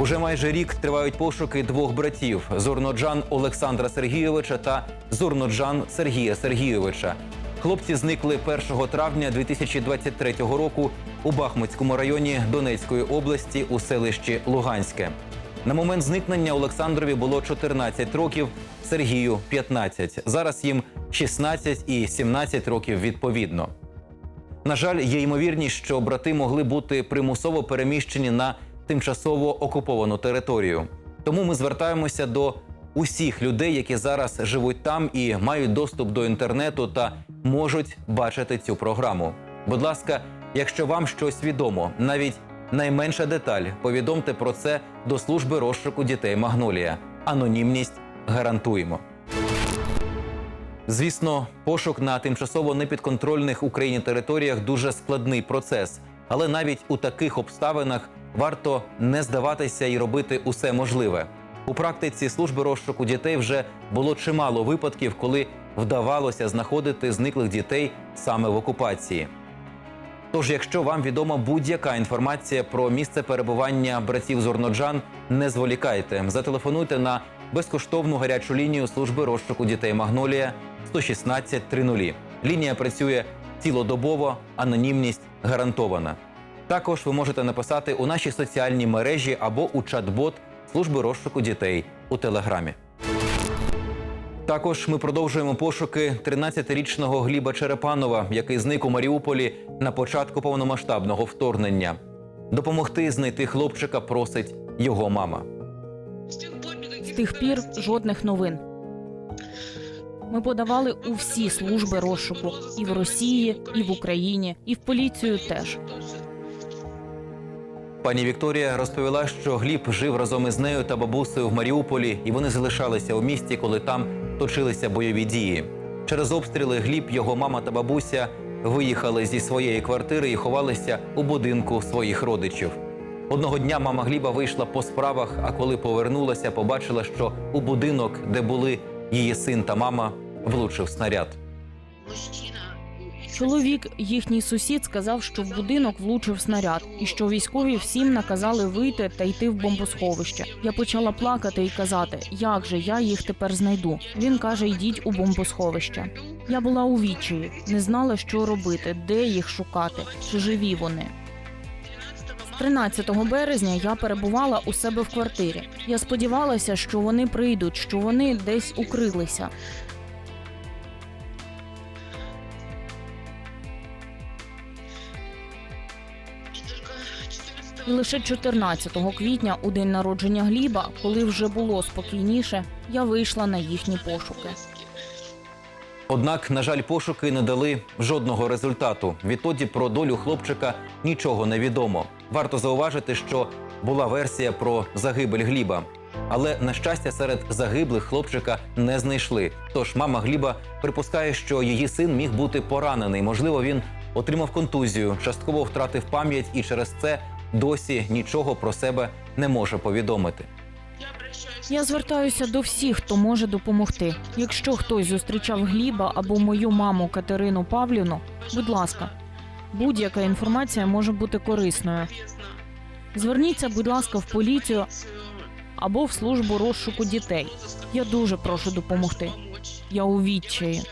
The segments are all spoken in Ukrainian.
Уже майже рік тривають пошуки двох братів: Зурноджан Олександра Сергійовича та Зурноджан Сергія Сергійовича. Хлопці зникли 1 травня 2023 року у Бахмутському районі Донецької області у селищі Луганське. На момент зникнення Олександрові було 14 років, Сергію 15. Зараз їм 16 і 17 років відповідно. На жаль, є ймовірність, що брати могли бути примусово переміщені на тимчасово окуповану територію. Тому ми звертаємося до усіх людей, які зараз живуть там і мають доступ до інтернету та можуть бачити цю програму. Будь ласка, якщо вам щось відомо, навіть найменша деталь, повідомте про це до служби розшуку дітей Магнолія. Анонімність гарантуємо. Звісно, пошук на тимчасово непідконтрольних Україні територіях дуже складний процес, але навіть у таких обставинах варто не здаватися і робити усе можливе. У практиці служби розшуку дітей вже було чимало випадків, коли вдавалося знаходити зниклих дітей саме в окупації. Тож, якщо вам відома будь-яка інформація про місце перебування братів Зорноджан, не зволікайте. Зателефонуйте на безкоштовну гарячу лінію служби розшуку дітей Магнолія 116 30. Лінія працює цілодобово, анонімність гарантована. Також ви можете написати у нашій соціальній мережі або у чат-бот служби розшуку дітей у телеграмі. Також ми продовжуємо пошуки 13-річного Гліба Черепанова, який зник у Маріуполі на початку повномасштабного вторгнення. Допомогти знайти хлопчика просить його мама. З тих пір жодних новин. Ми подавали у всі служби розшуку і в Росії, і в Україні, і в поліцію теж. Пані Вікторія розповіла, що Гліб жив разом із нею та бабусею в Маріуполі, і вони залишалися у місті, коли там точилися бойові дії. Через обстріли Гліб, його мама та бабуся виїхали зі своєї квартири і ховалися у будинку своїх родичів. Одного дня мама Гліба вийшла по справах, а коли повернулася, побачила, що у будинок, де були її син та мама, влучив снаряд. Чоловік, їхній сусід, сказав, що в будинок влучив снаряд, і що військові всім наказали вийти та йти в бомбосховище. Я почала плакати і казати, як же я їх тепер знайду. Він каже: йдіть у бомбосховище. Я була у відчаї, не знала, що робити, де їх шукати, чи живі вони. 13 березня я перебувала у себе в квартирі. Я сподівалася, що вони прийдуть, що вони десь укрилися. І лише 14 квітня, у день народження Гліба, коли вже було спокійніше, я вийшла на їхні пошуки. Однак, на жаль, пошуки не дали жодного результату. Відтоді про долю хлопчика нічого не відомо. Варто зауважити, що була версія про загибель Гліба. Але на щастя, серед загиблих хлопчика не знайшли. Тож мама Гліба припускає, що її син міг бути поранений. Можливо, він отримав контузію, частково втратив пам'ять і через це досі нічого про себе не може повідомити. Я звертаюся до всіх, хто може допомогти. Якщо хтось зустрічав Гліба або мою маму Катерину Павлівну, будь ласка, будь-яка інформація може бути корисною. Зверніться, будь ласка, в поліцію або в службу розшуку дітей. Я дуже прошу допомогти. Я у відчаї.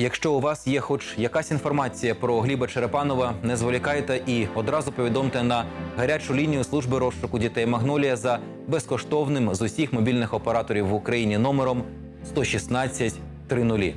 Якщо у вас є хоч якась інформація про Гліба Черепанова, не зволікайте і одразу повідомте на гарячу лінію служби розшуку дітей Магнолія за безкоштовним з усіх мобільних операторів в Україні номером 116 30.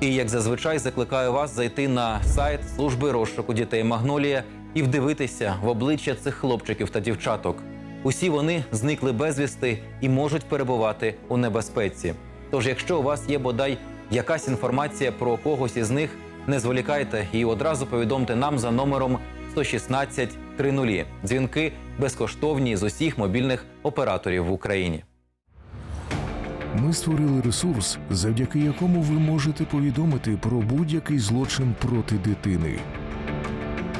І як зазвичай закликаю вас зайти на сайт служби розшуку дітей Магнолія і вдивитися в обличчя цих хлопчиків та дівчаток. Усі вони зникли безвісти і можуть перебувати у небезпеці. Тож, якщо у вас є бодай якась інформація про когось із них, не зволікайте і одразу повідомте нам за номером 116 30. Дзвінки безкоштовні з усіх мобільних операторів в Україні. Ми створили ресурс, завдяки якому ви можете повідомити про будь-який злочин проти дитини.